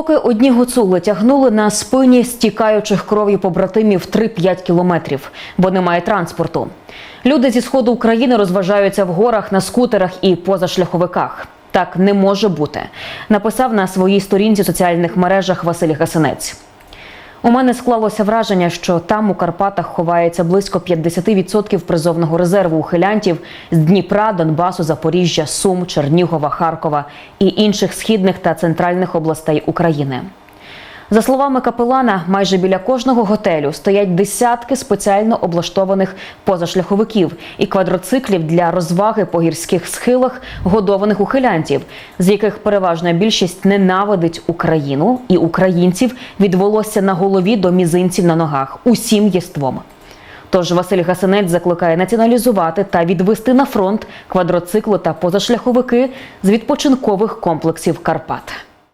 Поки одні гуцули тягнули на спині стікаючих кров'ю побратимів 3-5 кілометрів, бо немає транспорту. Люди зі сходу України розважаються в горах на скутерах і позашляховиках. Так не може бути, написав на своїй сторінці в соціальних мережах Василь Гасинець. У мене склалося враження, що там у Карпатах ховається близько 50% призовного резерву ухилянтів з Дніпра, Донбасу, Запоріжжя, Сум, Чернігова, Харкова і інших східних та центральних областей України. За словами капелана, майже біля кожного готелю стоять десятки спеціально облаштованих позашляховиків і квадроциклів для розваги по гірських схилах годованих ухилянтів, з яких переважна більшість ненавидить Україну і українців від волосся на голові до мізинців на ногах усім єством. Тож Василь Гасинець закликає націоналізувати та відвести на фронт квадроцикли та позашляховики з відпочинкових комплексів Карпат.